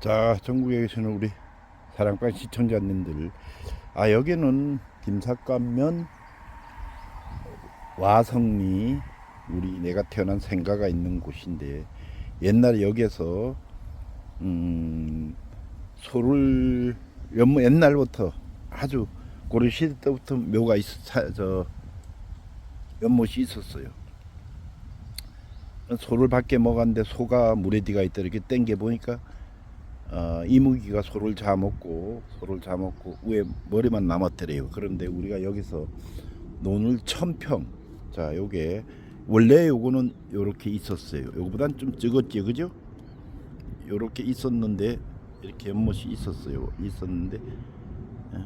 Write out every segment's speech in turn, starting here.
자, 전국에 계시는 우리 사랑방 시청자님들, 아 여기는 김삿갓면 와성리 우리 내가 태어난 생가가 있는 곳인데 옛날에 여기에서 음, 소를 옛날부터 아주 고려 시대 때부터 묘가 있, 사, 저 연못이 있었어요. 소를 밖에 먹었는데 소가 물에 뒤가 있다 이렇게 땡겨 보니까 어, 이무기가 소를 잡먹고 소를 잡먹고 위에 머리만 남았더래요. 그런데 우리가 여기서 논을 천평 자 요게 원래 요거는 요렇게 있었어요. 요거보단 좀 적었지 그죠? 요렇게 있었는데 이렇게 연못이 있었어요. 있었는데 예.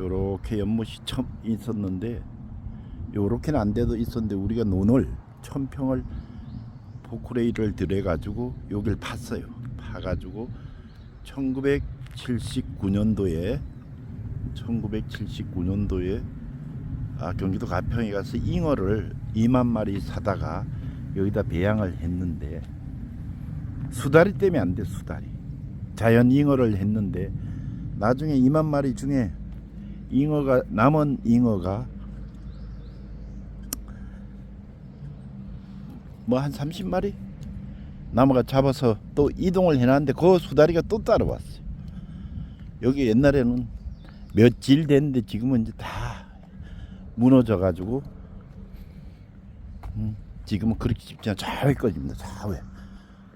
요렇게 연못이 참 있었는데 요렇게는 안 돼도 있었는데 우리가 논을 천평을 포크레이를 들여 가지고 여길 팠어요. 파가지고 1979년도에 1979년도에 아, 경기도 가평에 가서 잉어를 2만 마리 사다가 여기다 배양을 했는데 수다리 때문에 안 돼 수다리. 자연 잉어를 했는데 나중에 2만 마리 중에 잉어가 남은 잉어가 뭐 한 30마리 남아가 잡아서 또 이동을 해놨는데 그 수다리가 또 따라왔어요. 여기 옛날에는 며칠 됐는데 지금은 이제 다 무너져 가지고 음, 지금은 그렇게 쉽지 않아 좌회까지입니다. 좌회.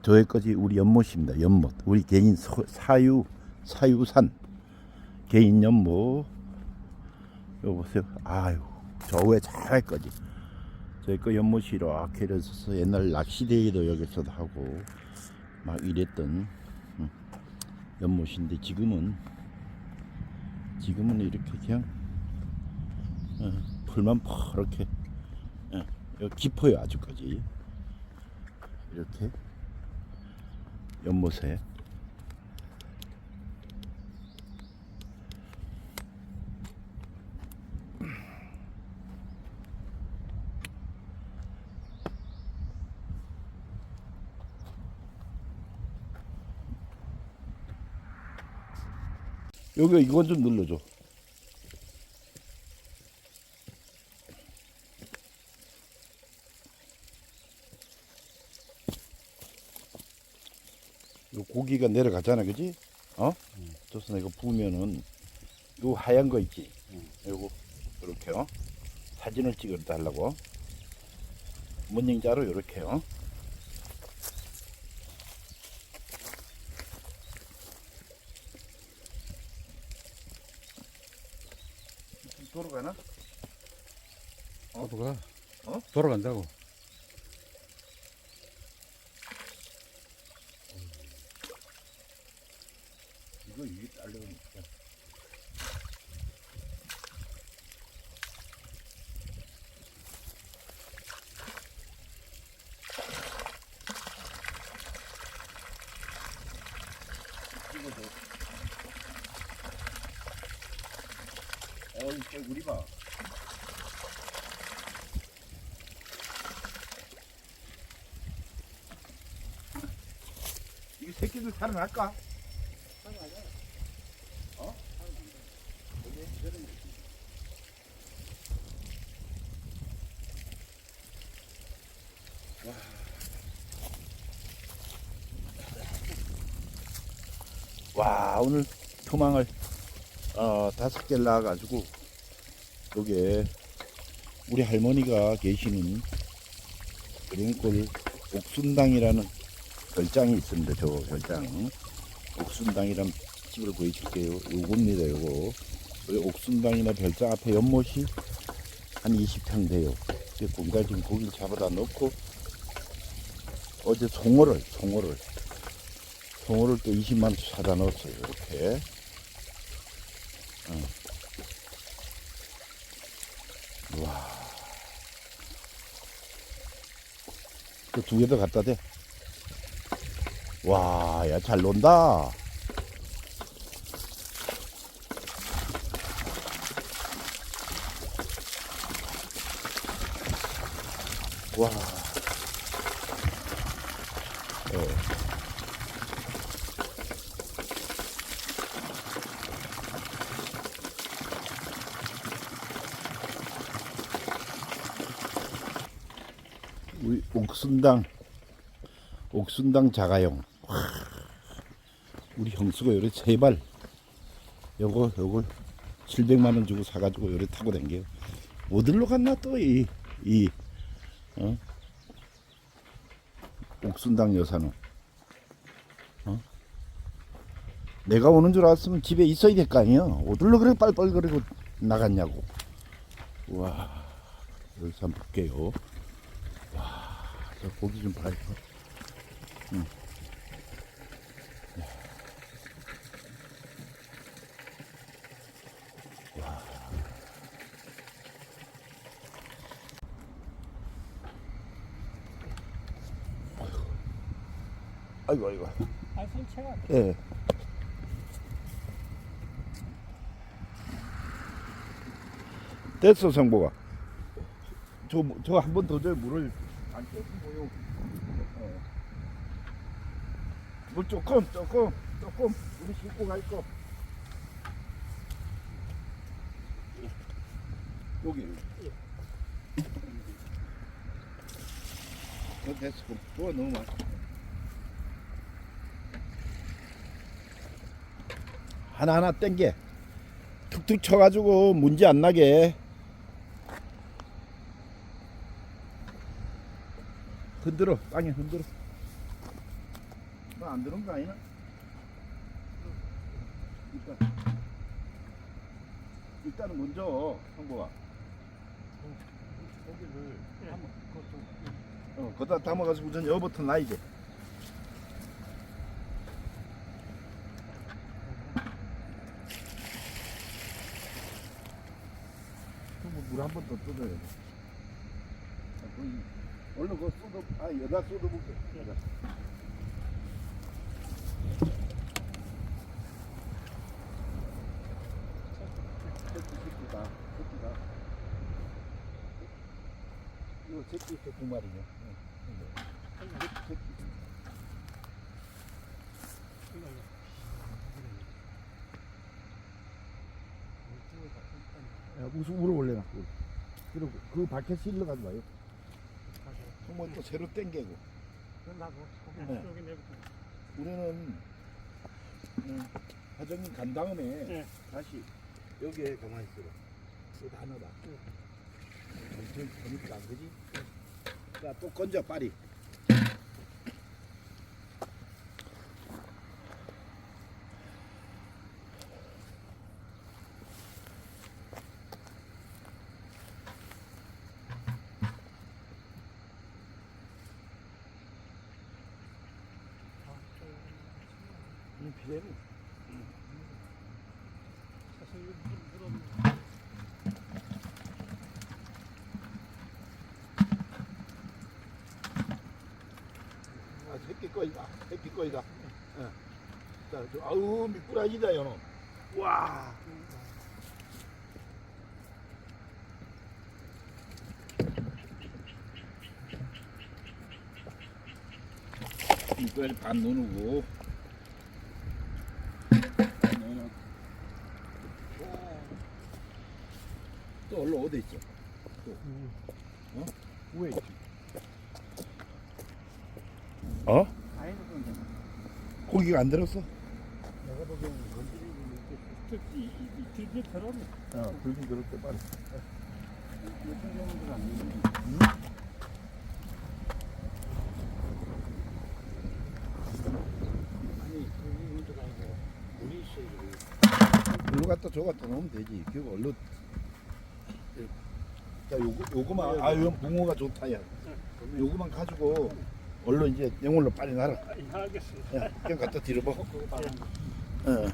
저회까지 우리 연못입니다. 연못. 우리 개인 소- 사유 사유산 개인 연못. 여기 보세요. 아유 저회 좌회까지. 저희 거 연못이 이렇게 이래서 옛날 낚시대회도 여기서도 하고 막 이랬던 음, 연못인데 지금은 지금은 이렇게 그냥 어, 풀만 퍼렇게 어, 깊어요 아주까지. 이렇게 연못에 여기 이건 좀 눌러줘. 요 고기가 내려가잖아, 그지? 어? 좋습니다. 이거 부으면은 요 하얀 거 있지? 요거 이렇게 어? 사진을 찍어 달라고. 문닝자로 요렇게요. 돌아가나? 어? 돌아가. 어? 돌아간다고. 이거 이게 딸려오니까. 어이, 개구리 봐. 새끼들 살아날까? 와 오늘 토망을 어, 다섯 개를 낳아가지고 여기에 우리 할머니가 계시는 그린골 옥순당이라는 별장이 있습니다. 저 별장 옥순당이라는 집을 보여줄게요. 요겁니다. 요거 여기 옥순당이나 별장 앞에 연못이 한 20평 돼요. 그래서 거기다 지금 고기를 잡아다 넣고 어제 송어를 송어를 송어를 또 20만 원 사다 넣었어요. 이렇게. 어. 와. 그 두 개 더 갖다 대. 와, 야, 잘 논다. 와. 네. 우리 옥순당 옥순당 자가용 우리 형수가 요래 세발 요거 요걸 700만 원 주고 사가지고 요래 타고 댕겨 어디로 갔나 또 이 이 어? 옥순당 여사는 어? 내가 오는 줄 알았으면 집에 있어야 될 거 아니야 어디로 그래 빨빨거리고 나갔냐고 와 여기서 한번 볼게요 저 고기 좀 봐요. 응. 아이고 아이고. 아, 산채가 예. 됐어 성보가. 저저 한 번 더줘 물을 안 줬고요. 어. 물 조금 조금 조금 우리 씻고 갈 거. 여기. 어, 됐어. 그거 너무 많아. 하나하나 땡겨. 툭툭 쳐가지고 문제 안 나게. 흔들어. 땅에 흔들어. 너안 들은 거 아니나? 일단. 일단은 먼저 형보가 고기를 어, 거기다 담아가지고 우선 여부터 놔야지. 번 더 뜯어야 돼. 아, 얼른 그거 쏟아, 아, 여다 쏟아볼게. 여다. 새끼, 새끼다, 새끼다. 이거 새끼, 새끼 두 마리네. 응. 새끼, 새끼. 야, 무슨 물어 올려놔. 그리고 그 밖에 실러 가지 마요. 한번 또 새로 땡기고. 끝나고 네. 여기 내부터 우리는 음, 화정님 간 다음에 네. 다시 여기에 가만히 있어라. 이거 하나다. 엄청 재밌다, 그지? 자, 또 건져, 빨리. 이 비례는 사실 물 물어 아, 새끼 거이다. 새끼 거이다. 예. 자, 저, 아우, 미꾸라지다, 연어. 와. 미꾸라지 반. 넣어놓고. 또 얼른 어디 있어? 어? 왜 있지? 어? 고기가 안 들었어? 내가 보기에는 이 들게 들어오네. 어, 들긴 들었대, 빨리. 몇천 정도가 안 되는데. 글로 갖다 저 갖다 놓으면 되지. 그거 얼른. 자, 요거, 요거만, 아, 이건 붕어가 좋다, 야. 요거만 가지고, 얼른 이제 영월로 빨리 날아. 아, 알겠습니다. 야, 그냥 갖다 뒤로봐. 그거 봐. 어.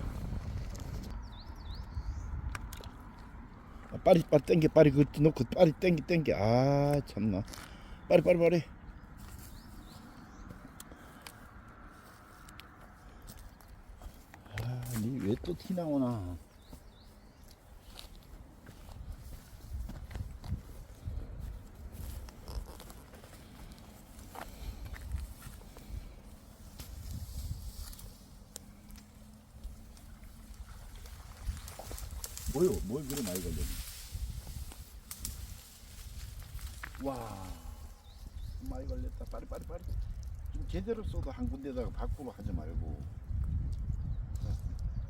아, 빨리, 빨리 땡겨, 빨리 그거 놓고, 빨리 땡겨, 땡겨. 아, 참나. 빨리, 빨리, 빨리. 아, 니왜또 티 나오나. 뭐요? 뭘 그래 많이 걸렸네. 와, 많이 걸렸다. 빨리 빨리 빨리 좀 제대로 쏘도 한 군데다가 밖으로 하지 말고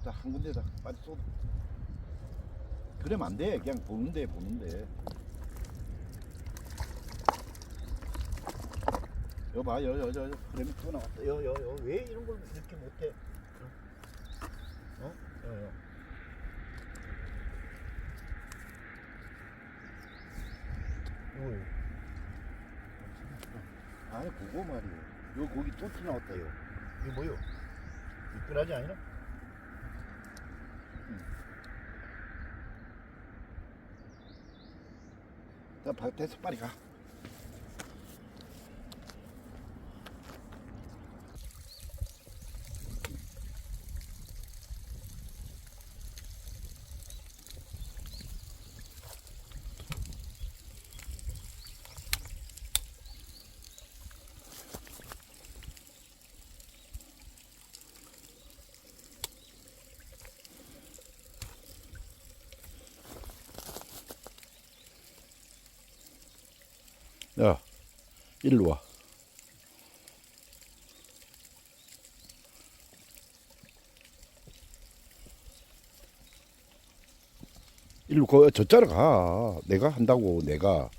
자한 군데다 빨리 쏘도 그러면 안돼 그냥 보는데 보는데 여봐 여여여 그러면 또 나왔다 여여여 왜 이런 걸 이렇게 못해 어? 여 여 요 아니 그거 말이요. 요 고기 또 튀나왔다 요. 이거 뭐요? 미꾸라지 아니라? 자 밭에서 빨리 가 야, 일로 와. 일로 거 저자로 가. 내가 한다고 내가.